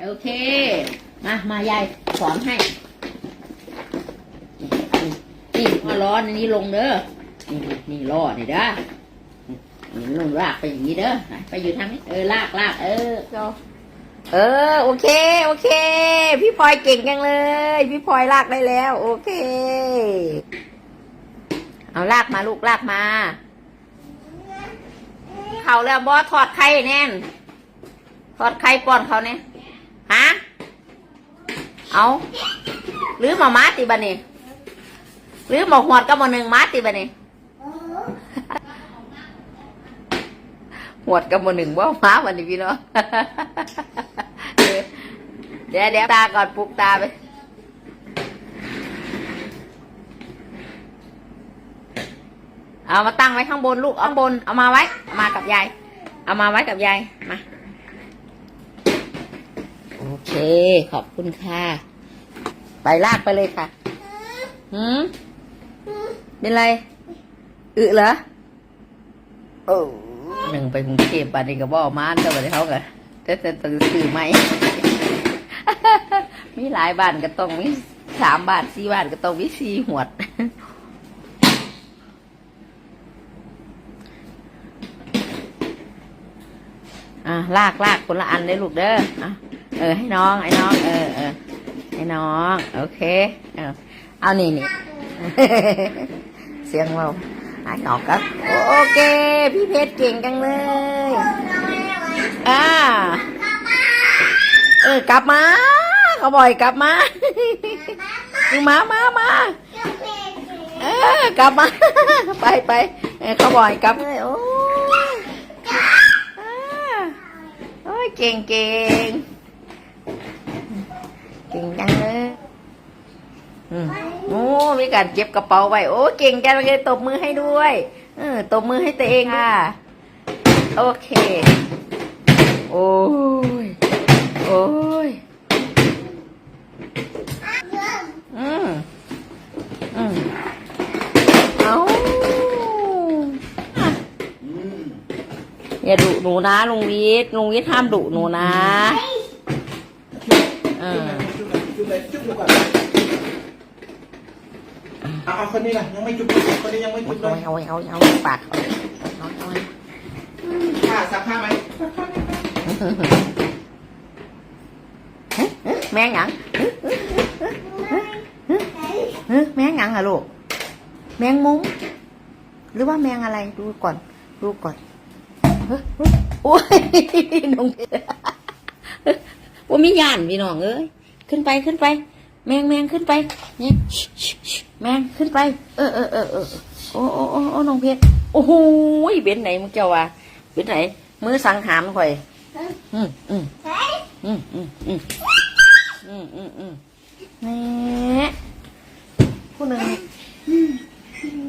โอเค มา มายายสอนให้นี่มาล้ออันนี้ลงเด้อ นี่นี่ล้อนี่เด้อนี่ลงลากไปอย่างนี้เด้อ ไปอยู่ทางนี้ เออลากลากเออ เออ โอเค โอเค พี่พลอยเก่งจังเลย พี่พลอยลากได้แล้ว โอเค เอาลากมาลูกลากมา เขาแล้วบอถอดไข่แน่นถอดไข่ป้อนเขาเนี่ย ฮะ เอาหรือมามาติบันนี่หรือหมอหวดก็มอหนึ่งมาติบันนี่หวดกับมอหนึ่งว่ามาวันนี้พี่น้องเดี๋ยวเดี๋ยวตาก่อนปลุกตาไปเอามาตั้งไว้ข้างบนลูกเอาข้างบนเอามาไว้เอามากับยาย เอามาไว้กับยายมา เค ขอบคุณค่ะ ไปลากไปเลยค่ะหืมเป็นไรอึเหรอโอ้หนึ่งไปกรุงเทพบ้านนี้ก็บ่อมาแต่วันนี้เขาก็แต่แต่ตื่นสื่อไหมมีหลายบ้านก็ต้องมีสามบานสี่บานก็ต้องมีสี่หวดอะลากลากคนละอันเลยลูกเด้ออะ เออ ให้น้องให้น้อง เออเออให้น้อง โอเค เออเอานี่นี่ เสียงเราไอ้หนอกครับ โอเค พี่เพชรเก่งจังเลย อ่า เออกลับมา เขาบ่อยกลับมามามามาเออกลับมา ไปไปเขาบ่อยกลับเลยโอ้ยเก่งเก่ง เก่งจังเลยอืมโอ้มีการเก็บกระเป๋าไว้โอ้เก่งจังเลยตบมือให้ด้วยเออตบมือให้ตัวเองค่ะ โอเค โอ้ย โอ้ย อืมอืมเอาอย่าดุหนูนะลุงวิทย์ลุงวิทย์ห้ามดุหนูนะ เออจุ๊บเลยจุ๊บเลยก่อนเอาเอาคนนี้ล่ะยังไม่จุ๊บเลยคนนี้ยังไม่จุ๊บเลเอายเอาเอาเอาปากเขาเอาเอาผ้าซักผ้าไหมแม่หยังฮะแม่หยังอะลูก แมงมุ้งหรือว่าแมงอะไร ดูก่อน ดูก่อนเฮ้ยเฮ้ยโอ้ยน้องเพ ว่ามีย่านพี่น้องเอ้ยขึ้นไปขึ้นไป แมงแมงขึ้นไปนี่ชิชิชิแมงขึ้นไป เออเออเออเออโอ้โอ้โอ้โอ้น้องเพชรโอ้โหเบ็นไหนมึงเจ้าวะเบ็นไหนมือสังหามข่อยอืมอืมอืมอืมอืมอืมอืมอืมแหน่ผู้หนึ่ง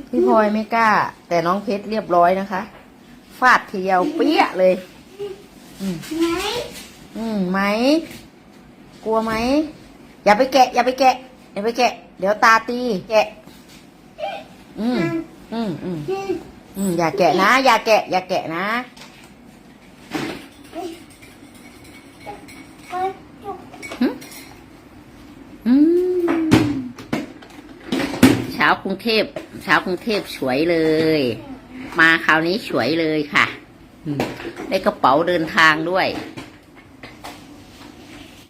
พี่พลอยไม่กล้า แต่น้องเพชรเรียบร้อยนะคะ ฟาดทีเดียวเปี้ยเลย อืม อืมไหม กลัวไหม อย่าไปแกะ อย่าไปแกะ อย่าไปแกะ เดี๋ยวตาตี แกะ อืม อืม อืม อืม อย่าแกะนะ อย่าแกะ อย่าแกะนะ อืมเช้ากรุงเทพเช้ากรุงเทพสวยเลย มาคราวนี้สวยเลยค่ะอืมได้กระเป๋าเดินทางด้วยอ